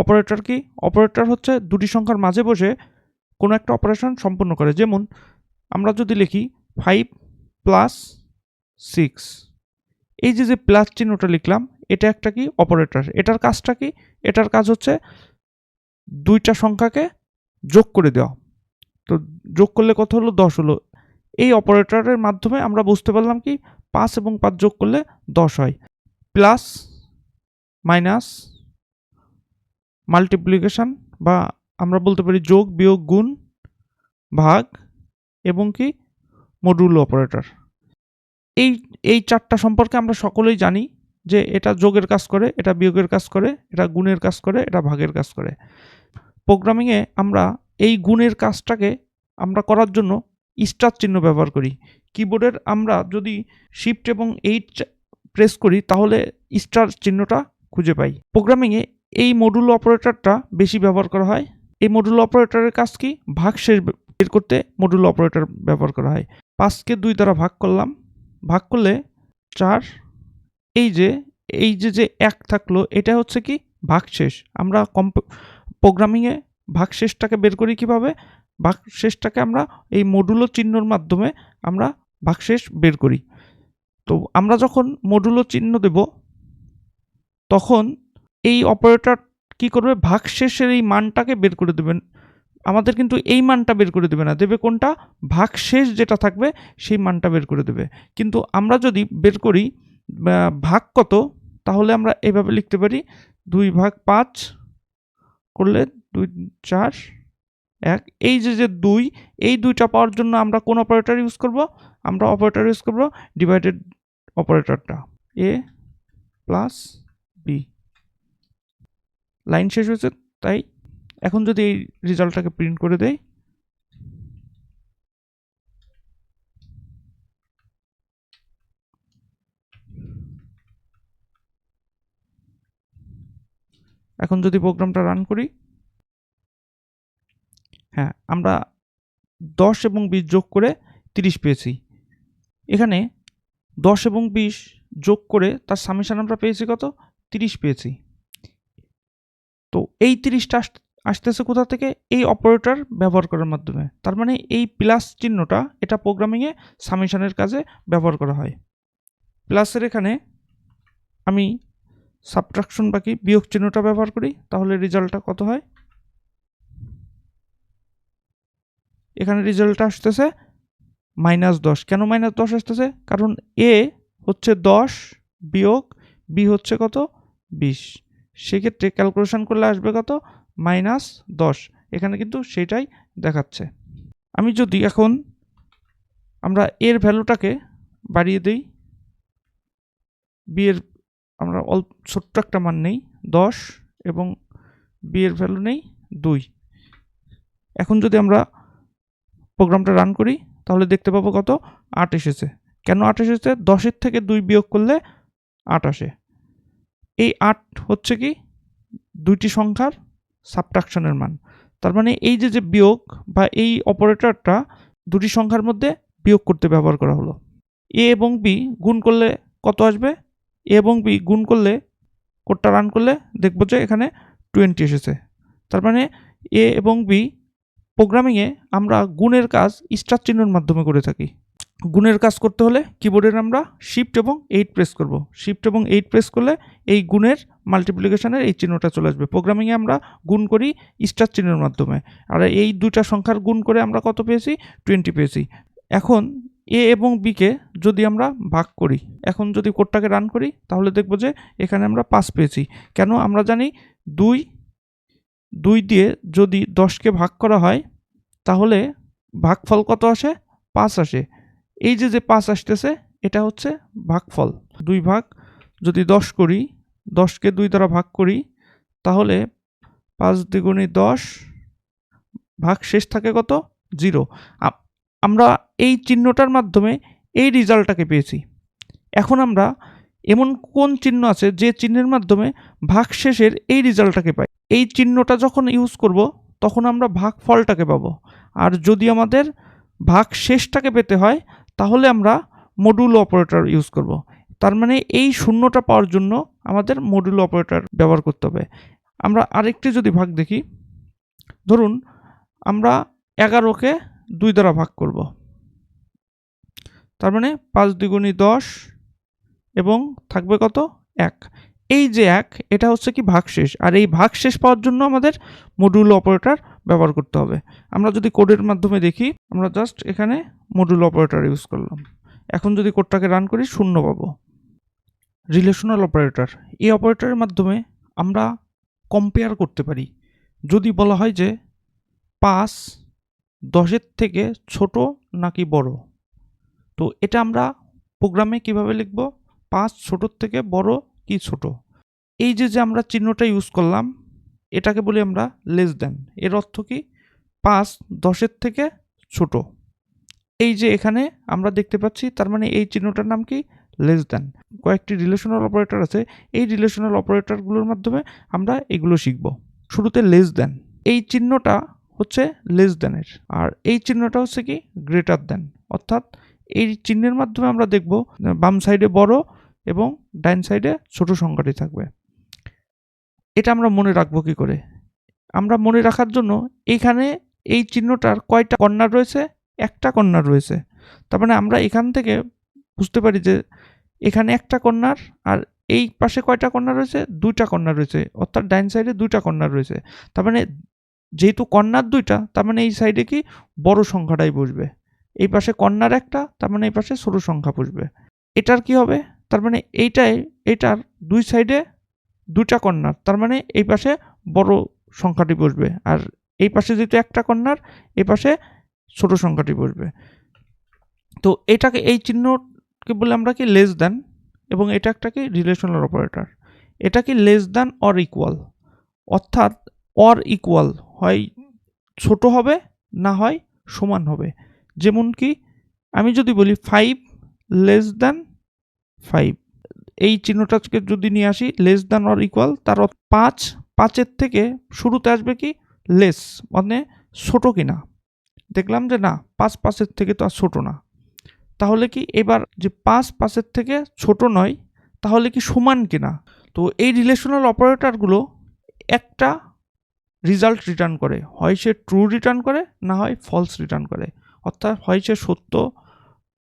Operator কি? Operator হচ্ছে দুটি সংখ্যার মাঝে বসে কোনো একটা অপারেশন সম্পন্ন করে। যেমন আমরা যদি লিখি ফাইভ প্লাস সিক্স। এই যে যে প্লাস চিহ্নটা লিখলাম, এটা একটা কি? অপারেটর। এটার কাজটা কি? এটার কাজ হচ্ছে দুইটা সংখ্যাকে যোগ করে দেওয়া। তো যোগ করলে কত হলো? দশ হলো। এই অপারেটরের মাধ্যমে আমরা বুঝতে পারলাম কি? পাঁচ এবং পাঁচ যোগ করলে দশ হয়। প্লাস মাইনাস মাল্টিপ্লিকেশন বা আমরা বলতে পারি যোগ, বিয়োগ, গুণ, ভাগ এবং কি? মডুল অপারেটর এই এই চারটা সম্পর্কে আমরা সকলেই জানি যে এটা যোগের কাজ করে, এটা বিয়োগের কাজ করে, এটা গুণের কাজ করে, এটা ভাগের কাজ করে। প্রোগ্রামিংয়ে আমরা এই গুণের কাজটাকে আমরা করার জন্য স্টার চিহ্ন ব্যবহার করি। কিবোর্ডের আমরা যদি শিফট এবং এইট প্রেস করি, তাহলে স্টার চিহ্নটা খুঁজে পাই। প্রোগ্রামিংয়ে এই মডুল অপারেটরটা বেশি ব্যবহার করা হয়। এই মডুল অপারেটরের কাজ কি? ভাগশেষ বের করতে মডুল অপারেটর ব্যবহার করা হয়। পাঁচকে দুই দ্বারা ভাগ করলাম। ভাগ করলে চার, এই যে এই যে যে এক থাকল, এটা হচ্ছে কি? ভাগশেষ আমরা কম প্রোগ্রামিংয়ে ভাগশেষটাকে বের করি কীভাবে? ভাগশেষটাকে আমরা এই মডুলো চিহ্নর মাধ্যমে আমরা ভাগশেষ বের করি। তো আমরা যখন মডুলো চিহ্ন দেব, তখন এই অপারেটর কি করবে? ভাগশেষের এই মানটাকে বের করে দেবেন। আমাদের কিন্তু এই মানটা বের করে দেবে না। দেবে কোনটা? ভাগশেষ যেটা থাকবে, সেই মানটা বের করে দেবে। কিন্তু আমরা যদি বের করি ভাগ কত? তাহলে আমরা এভাবে লিখতে পারি, দুই ভাগ পাঁচ করলে দুই, চার, এক। এই যে যে দুই, এই দুইটা পাওয়ার জন্য আমরা কোন অপারেটর ইউজ করব? আমরা অপারেটর ইউজ করব ডিভাইডেড অপারেটরটা এ প্লাস বি লাইন শেষ হয়েছে, তাই এখন যদি এই রেজাল্টটাকে প্রিন্ট করে দেয় এখন যদি প্রোগ্রামটা রান করি হ্যাঁ আমরা দশ এবং বিশ যোগ করে তিরিশ পেয়েছি। এখানে দশ এবং বিশ যোগ করে তার সামেশন আমরা পেয়েছি কত? তিরিশ পেয়েছি। তো এই তিরিশটা আসতেছে কোথা থেকে? এই অপারেটর ব্যবহার করার মাধ্যমে। তার মানে এই প্লাস চিহ্নটা এটা প্রোগ্রামিংয়ে সামেশনের কাজে ব্যবহার করা হয়। প্লাসের এখানে আমি সাবট্রাকশন বাকি বিয়োগ চিহ্নটা ব্যবহার করি, তাহলে রেজাল্টটা কত হয়? এখানে রেজাল্টটা আসতেছে মাইনাস দশ। কেন মাইনাস দশ আসতেছে? কারণ এ হচ্ছে দশ বিয়োগ বি হচ্ছে কত? বিশ। সেক্ষেত্রে ক্যালকুলেশন করলে আসবে কত? মাইনাস দশ। এখানে কিন্তু সেটাই দেখাচ্ছে। আমি যদি এখন আমরা এর ভ্যালুটাকে বাড়িয়ে দিই বিয়ের আমরা অল্প ছোট্ট একটা মান নেই, দশ এবং বিয়ের ভ্যালু নেই, দুই। এখন যদি আমরা প্রোগ্রামটা রান করি, তাহলে দেখতে পাবো কত? আট এসেছে। কেন আট এসেছে? দশের থেকে দুই বিয়োগ করলে আট আসে। এই আট হচ্ছে কি? দুইটি সংখ্যার সাবট্রাকশনের মান। তার মানে এই যে যে বিয়োগ বা এই অপারেটরটা দুটি সংখ্যার মধ্যে বিয়োগ করতে ব্যবহার করা হলো। এ এবং বি গুণ করলে কত আসবে? এ এবং বি গুণ করলে, কোডটা রান করলে দেখব যে এখানে টোয়েন্টি এসেছে। তার মানে এ এবং বি প্রোগ্রামিংয়ে আমরা গুণের কাজ স্টার চিহ্নের মাধ্যমে করে থাকি। গুণের কাজ করতে হলে কিবোর্ডের আমরা শিফট এবং এইট প্রেস করব। শিফট এবং এইট প্রেস করলে এই গুণের মাল্টিপ্লিকেশনের এই চিহ্নটা চলে আসবে। প্রোগ্রামিংয়ে আমরা গুণ করি স্টার চিহ্নের মাধ্যমে। আর এই দুইটা সংখ্যার গুণ করে আমরা কত পেয়েছি? টোয়েন্টি পেয়েছি। এখন এ এবং বিকে যদি আমরা ভাগ করি, এখন যদি কোডটাকে রান করি, তাহলে দেখব যে এখানে আমরা পাঁচ পেয়েছি। কেন? আমরা জানি দুই দুই দিয়ে যদি দশকে ভাগ করা হয়, তাহলে ভাগফল কত আসে? পাঁচ আসে। এই যে যে পাঁচ আসতেছে, এটা হচ্ছে ভাগফল। দুই ভাগ, যদি দশ করি, দশকে দুই দ্বারা ভাগ করি, তাহলে পাঁচ দ্বিগুণে দশ ভাগ শেষ থাকে কত? জিরো। আমরা এই চিহ্নটার মাধ্যমে এই রেজাল্টটাকে পেয়েছি। এখন আমরা এমন কোন চিহ্ন আছে, যে চিহ্নের মাধ্যমে ভাগ শেষের এই রেজাল্টটাকে পাই? এই চিহ্নটা যখন ইউজ করব, তখন আমরা ভাগ ফলটাকে পাবো। আর যদি আমাদের ভাগ শেষটাকে পেতে হয় তাহলে আমরা মডুল অপারেটর ইউজ করব। তার মানে এই শূন্যটা পাওয়ার জন্য আমাদের মডুল অপারেটর ব্যবহার করতে হবে। আমরা আরেকটি যদি ভাগ দেখি, ধরুন আমরা এগারোকে দুই দ্বারা ভাগ করব। তার মানে পাঁচ দ্বিগুণী দশ এবং থাকবে কত? এক। এই যে এক, এটা হচ্ছে কি ভাগশেষ। আর এই ভাগশেষ পাওয়ার জন্য আমাদের মডুল অপারেটর ব্যবহার করতে হবে। আমরা যদি কোডের মাধ্যমে দেখি, আমরা জাস্ট এখানে মডুল অপারেটর ইউজ করলাম। এখন যদি কোডটাকে রান করি, শূন্য পাবো। রিলেশনাল অপারেটর এই অপারেটরের মাধ্যমে আমরা কম্পেয়ার করতে পারি। যদি বলা হয় যে পাঁচ দশের থেকে ছোট নাকি বড়? তো এটা আমরা প্রোগ্রামে কীভাবে লিখব? পাঁচ ছোটোর থেকে বড় কি ছোট? এই যে যে আমরা চিহ্নটা ইউজ করলাম এটাকে বলি আমরা লেস দেন এর অর্থ কি? পাঁচ দশের থেকে ছোট। এই যে এখানে আমরা দেখতে পাচ্ছি, তার মানে এই চিহ্নটার নাম কি? লেস দেন কয়েকটি রিলেশনাল অপারেটর আছে। এই রিলেশনাল অপারেটরগুলোর মাধ্যমে আমরা এগুলো শিখব। শুরুতে লেস দেন এই চিহ্নটা হচ্ছে লেস দেনের আর এই চিহ্নটা হচ্ছে কি? গ্রেটার দেন অর্থাৎ এই চিহ্নের মাধ্যমে আমরা দেখব, বাম সাইডে বড় এবং ডাইন সাইডে ছোট সংখ্যাটি থাকবে। এটা আমরা মনে রাখব কি করে? আমরা মনে রাখার জন্য এইখানে এই চিহ্নটার কয়টা কর্নার রয়েছে? একটা কর্নার রয়েছে। তার মানে আমরা এখান থেকে বুঝতে পারি যে এখানে একটা কর্নার আর এই পাশে কয়টা কর্নার রয়েছে? দুইটা কর্নার রয়েছে। অর্থাৎ ডাইন সাইডে দুইটা কর্নার রয়েছে। তার মানে যেহেতু কর্নার দুইটা, তার মানে এই সাইডে কি? বড় সংখ্যাটাই বসবে। এই পাশে কর্নার একটা, তার মানে এই পাশে ছোট সংখ্যা বসবে। এটার কি হবে? তার মানে এইটাই, এটার দুই সাইডে দুটা কর্নার তার মানে এই পাশে বড় সংখ্যাটি বসবে আর এই পাশে যেহেতু একটা কর্নার এই পাশে ছোট সংখ্যাটি বসবে। তো এটাকে এই চিহ্নকে বলে আমরা কি লেস দেন এবং এটা একটা কি রিলেশনাল অপারেটর এটা কি লেস দেন অর ইকুয়াল অর্থাৎ অর ইকুয়াল হয় ছোট হবে, না হয় সমান হবে। যেমন কি আমি যদি বলি ফাইভ লেস দ্যান ফাইভ এই চিহ্নটাকে যদি নিয়ে আসি লেস দ্যান অর ইকুয়াল তার পাঁচ, পাঁচের থেকে শুরুতে আসবে কি? লেস মানে ছোট কিনা। দেখলাম যে না, পাঁচ পাঁচের থেকে তো আর ছোটো না। তাহলে কি এবার যে পাঁচ পাঁচের থেকে ছোট নয়, তাহলে কি সমান কিনা? তো এই রিলেশনাল অপারেটরগুলো একটা রেজাল্ট রিটার্ন করে। হয় সে ট্রু রিটার্ন করে, না হয় ফলস রিটার্ন করে। অর্থাৎ হয় সে সত্য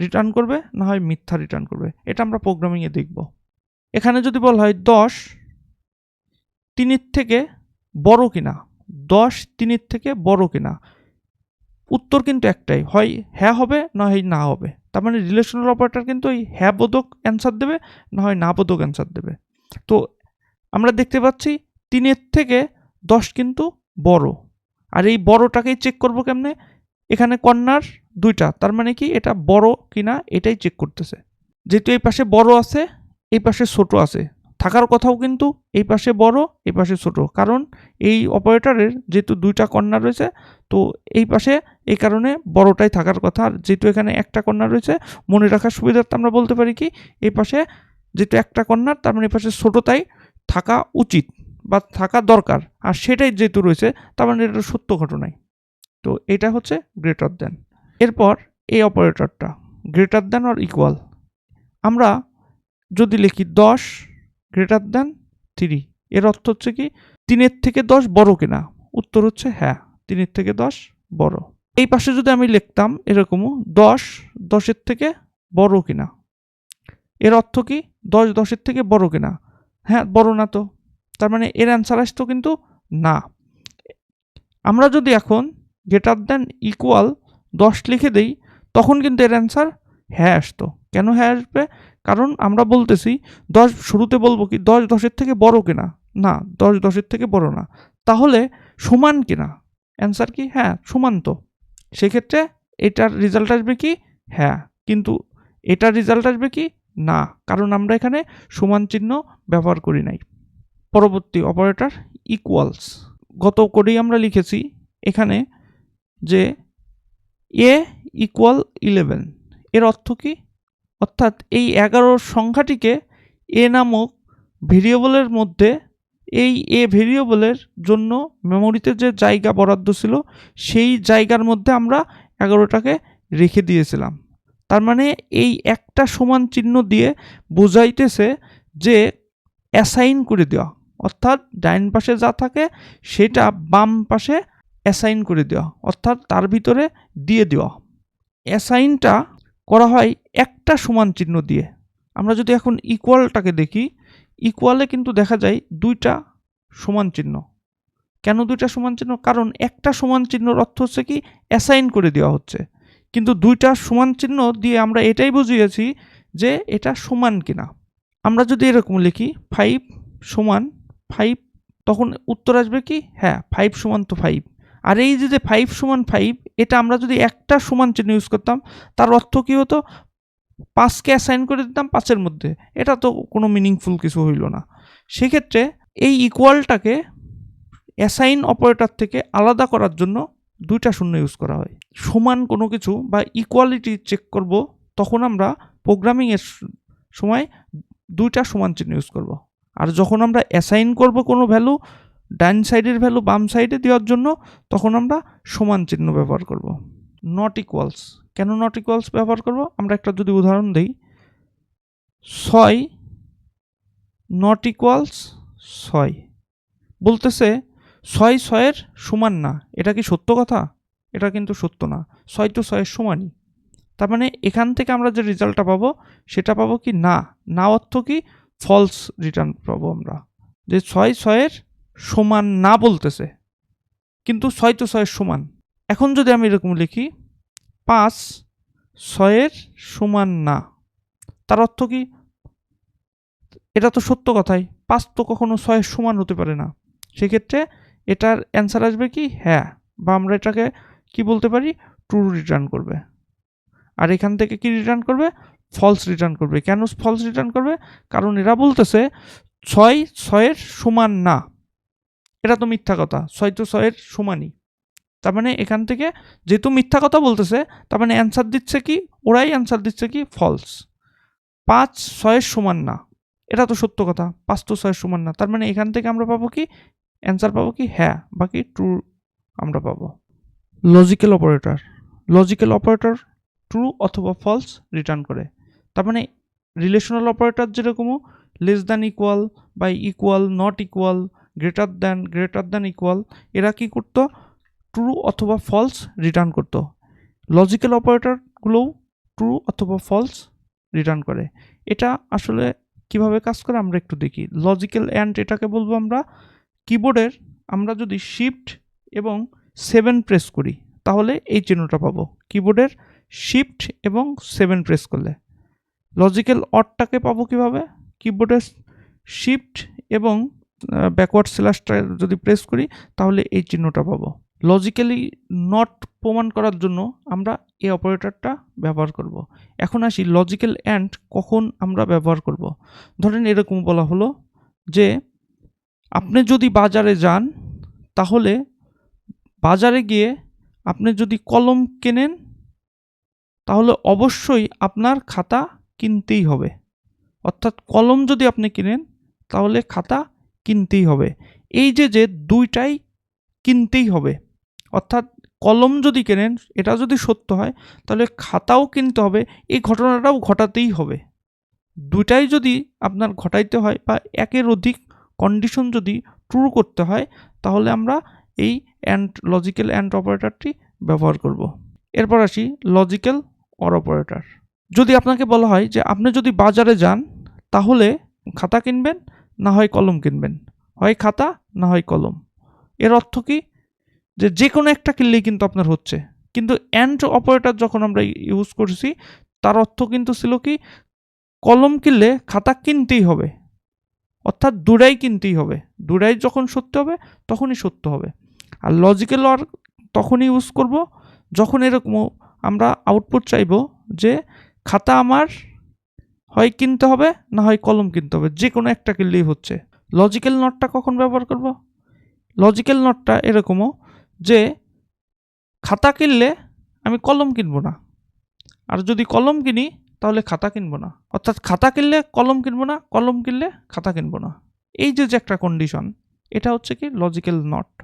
রিটার্ন করবে, না হয় মিথ্যা রিটার্ন করবে। এটা আমরা প্রোগ্রামিংয়ে দেখব। এখানে যদি বলা হয় দশ, তিনের থেকে বড় কিনা? দশ, তিনের থেকে বড় কিনা? উত্তর কিন্তু একটাই, হয় হ্যাঁ হবে, না হয় না হবে। তার মানে রিলেশনাল অপারেটর কিন্তু ওই হ্যাঁ বোধক অ্যান্সার দেবে, না হয় না বোধক অ্যান্সার দেবে। তো আমরা দেখতে পাচ্ছি তিনের থেকে দশ কিন্তু বড়। আর এই বড়টাকেই চেক করব কেমনে? এখানে কর্নার দুইটা, তার মানে কি এটা বড় কিনা এটাই চেক করতেছে। যেহেতু এই পাশে বড় আছে, এই পাশে ছোট আছে। থাকার কথাও কিন্তু এই পাশে বড়, এই পাশে ছোট। কারণ এই অপারেটরের যেহেতু দুইটা কর্নার রয়েছে, তো এই পাশে এই কারণে বড়টাই থাকার কথা। আর যেহেতু এখানে একটা কর্নার রয়েছে, মনে রাখার সুবিধার্থে আমরা বলতে পারি কি, এই পাশে যেহেতু একটা কর্নার তার মানে এই পাশে ছোটোটাই থাকা উচিত বা থাকা দরকার। আর সেটাই যেহেতু রয়েছে, তার মানে এটা সত্য ঘটনায় তো এটা হচ্ছে গ্রেটার দেন এরপর এই অপারেটরটা গ্রেটার দেন অর ইকুয়াল আমরা যদি লিখি দশ গ্রেটার দেন থ্রি এর অর্থ হচ্ছে কি তিনের থেকে দশ বড় কিনা? উত্তর হচ্ছে হ্যাঁ তিনের থেকে দশ বড়। এই পাশে যদি আমি লিখতাম এরকমও দশ, দশের থেকে বড় কিনা? এর অর্থ কি দশ, দশের থেকে বড় কিনা? হ্যাঁ বড় না তো। তার মানে এর অ্যান্সার আসতো কিন্তু না। আমরা যদি এখন গ্রেটার দেন ইকুয়াল দশ লিখে দেই, তখন কিন্তু এর অ্যান্সার হ্যাঁ আসতো। কেন হ্যাঁ আসবে? কারণ আমরা বলতেছি, দশ শুরুতে বলব কি, দশ দশের থেকে বড় কিনা? না, দশ দশের থেকে বড় না। তাহলে সমান কিনা? অ্যান্সার কি? হ্যাঁ সমান তো। সেক্ষেত্রে এটার রেজাল্ট আসবে কি? হ্যাঁ। কিন্তু এটার রেজাল্ট আসবে কি? না। কারণ আমরা এখানে সমান চিহ্ন ব্যবহার করি নাই। পরবর্তী অপারেটর ইকুয়ালস গত করেই আমরা লিখেছি, এখানে যে এ ইকুয়াল ইলেভেন এর অর্থ কি? অর্থাৎ এই এগারোর সংখ্যাটিকে এ নামক ভেরিয়েবলের মধ্যে এই এ ভেরিয়েবলের জন্য মেমোরিতে যে জায়গা বরাদ্দ ছিল, সেই জায়গার মধ্যে আমরা এগারোটাকে রেখে দিয়েছিলাম। তার মানে এই একটা সমান চিহ্ন দিয়ে বোঝাইতেছে যে অ্যাসাইন করে দেওয়া। অর্থাৎ ডাইন পাশে যা থাকে, সেটা বাম পাশে অ্যাসাইন করে দেওয়া, অর্থাৎ তার ভিতরে দিয়ে দেওয়া। অ্যাসাইনটা করা হয় একটা সমান চিহ্ন দিয়ে। আমরা যদি এখন ইকুয়ালটাকে দেখি ইকুয়ালে কিন্তু দেখা যায় দুইটা সমান চিহ্ন। কেন দুইটা সমান চিহ্ন? কারণ একটা সমান চিহ্নর অর্থ হচ্ছে কি অ্যাসাইন করে দেওয়া হচ্ছে। কিন্তু দুইটা সমান চিহ্ন দিয়ে আমরা এটাই বুঝিয়েছি যে এটা সমান কিনা। আমরা যদি এরকম লিখি ফাইভ সমান ফাইভ তখন উত্তর আসবে কি? হ্যাঁ ফাইভ সমান তো ফাইভ আর এই যে যে ফাইভ সমান ফাইভ এটা আমরা যদি একটা সমান চিহ্ন ইউজ করতাম, তার অর্থ কী হতো? পাঁচকে অ্যাসাইন করে দিতাম পাঁচের মধ্যে। এটা তো কোনো মিনিংফুল কিছু হইল না। সেক্ষেত্রে এই ইকুয়ালটাকে অ্যাসাইন অপারেটর থেকে আলাদা করার জন্য দুইটা শূন্য ইউজ করা হয়। সমান কোনো কিছু বা ইকুয়ালিটি চেক করব, তখন আমরা প্রোগ্রামিংয়ের সময় দুইটা সমান চিহ্ন ইউজ করব। আর যখন আমরা অ্যাসাইন করব কোনো ভ্যালু ডান সাইডের ভ্যালু বাম সাইডে দেওয়ার জন্য তখন আমরা সমান চিহ্ন ব্যবহার করব। নট ইকুয়ালস কেন নট ইকুয়ালস ব্যবহার করব? আমরা একটা যদি উদাহরণ দিই। ছয় নট ইকুয়ালস ছয়। বলতেছে ছয় ছয়ের সমান না। এটা কি সত্য কথা? এটা কিন্তু সত্য না। ছয় তো ছয়ের সমানই। তার মানে এখান থেকে আমরা যে রেজাল্টটা পাবো, সেটা পাবো কি না? না অর্থ কি? ফলস রিটার্ন পাবো আমরা। যে ছয় ছয়ের সমান না বলতেছে, কিন্তু ছয় তো ছয়ের সমান। এখন যদি আমি এরকম লিখি, পাঁচ ছয়ের সমান না, তার অর্থ কি? এটা তো সত্য কথাই, পাঁচ তো কখনো ছয়ের সমান হতে পারে না। সেক্ষেত্রে এটার অ্যান্সার আসবে কি? হ্যাঁ বা আমরা এটাকে কি বলতে পারি? ট্রু রিটার্ন করবে। আর এখান থেকে কি রিটার্ন করবে? ফলস রিটার্ন করবে। কেন ফলস রিটার্ন করবে? কারণ এরা বলতেছে, ছয় ছয়ের সমান না। এটা তো মিথ্যা কথা। ছয় তো ছয়ের সমানই। তার মানে এখান থেকে যেহেতু মিথ্যা কথা বলতেছে, তার মানে অ্যান্সার দিচ্ছে কি? ওরাই অ্যান্সার দিচ্ছে কি? ফলস পাঁচ ছয়ের সমান না। এটা তো সত্য কথা। পাঁচ তো ছয়ের সমান না। তার মানে এখান থেকে আমরা পাবো কি? অ্যান্সার পাবো কি? হ্যাঁ। বাকি ট্রু আমরা পাবো। Logical operator logical operator true অথবা ফলস রিটার্ন করে। তার মানে রিলেশনাল অপারেটর যেরকমও লেস দ্যান ইকুয়াল বা equal not equal greater than greater than equal এরা কি করতো? ট্রু অথবা ফলস রিটার্ন করতো। লজিক্যাল অপারেটরগুলোও ট্রু অথবা ফলস রিটার্ন করে। এটা আসলে কীভাবে কাজ করে আমরা একটু দেখি। লজিক্যাল অ্যান্ড এটাকে বলব আমরা কিবোর্ডের আমরা যদি শিফট এবং সেভেন প্রেস করি, তাহলে এই চিহ্নটা পাবো। কিবোর্ডের শিফট এবং সেভেন প্রেস করলে। লজিক্যাল অটটাকে পাবো কীভাবে? কিবোর্ডের শিফট এবং ব্যাকওয়ার্ড স্ল্যাশটা যদি প্রেস করি, তাহলে এই চিহ্নটা পাবো লজিক্যালি নট প্রমাণ করার জন্য আমরা এই অপারেটরটা ব্যবহার করব। এখন আসি লজিক্যাল অ্যান্ড কখন আমরা ব্যবহার করব। ধরেন এরকম বলা হলো যে, আপনি যদি বাজারে যান, তাহলে বাজারে গিয়ে আপনি যদি কলম কেনেন, তাহলে অবশ্যই আপনার খাতা কিনতেই হবে অর্থাৎ কলম যদি আপনি কিনেন, তাহলে খাতা কিনতেই হবে। এই যে যে দুইটাই কিনতেই হবে। অর্থাৎ কলম যদি কেনেন, এটা যদি সত্য হয়, তাহলে খাতাও কিনতে হবে, এই ঘটনাটাও ঘটাতেই হবে। দুটাই যদি আপনার ঘটাইতে হয় বা একের অধিক কন্ডিশন যদি ট্রু করতে হয়, তাহলে আমরা এই অ্যান্ড লজিক্যাল অ্যান্ড অপারেটরটি ব্যবহার করব। এরপর আসি লজিক্যাল অর অপারেটর যদি আপনাকে বলা হয় যে, আপনি যদি বাজারে যান, তাহলে খাতা কিনবেন না হয় কলম কিনবেন। হয় খাতা, না হয় কলম। এর অর্থ কি? যে যে কোনো একটা কিনলেই কিন্তু আপনার হচ্ছে। কিন্তু অ্যান্ড অপারেটর যখন আমরা ইউজ করছি, তার অর্থ কিন্তু ছিল কি? কলম কিনলে খাতা কিনতেই হবে। অর্থাৎ দুটাই কিনতেই হবে। দুটাই যখন সত্য হবে, তখনই সত্য হবে। আর লজিক্যাল অর তখনই ইউজ করব, যখন এরকম আমরা আউটপুট চাইব যে খাতা আমার হয় কিনতে হবে, না হয় কলম কিনতে হবে যে কোনো একটা কিনলেই হচ্ছে। লজিক্যাল নটটা কখন ব্যবহার করব? লজিক্যাল নটটা এরকমও যে খাতা কিনলে আমি কলম কিনবো না। আর যদি কলম কিনি, তাহলে খাতা কিনবো না। অর্থাৎ খাতা কিনলে কলম কিনবো না, কলম কিনলে খাতা কিনবো না। এই যে যে একটা কন্ডিশন এটা হচ্ছে কি লজিক্যাল নট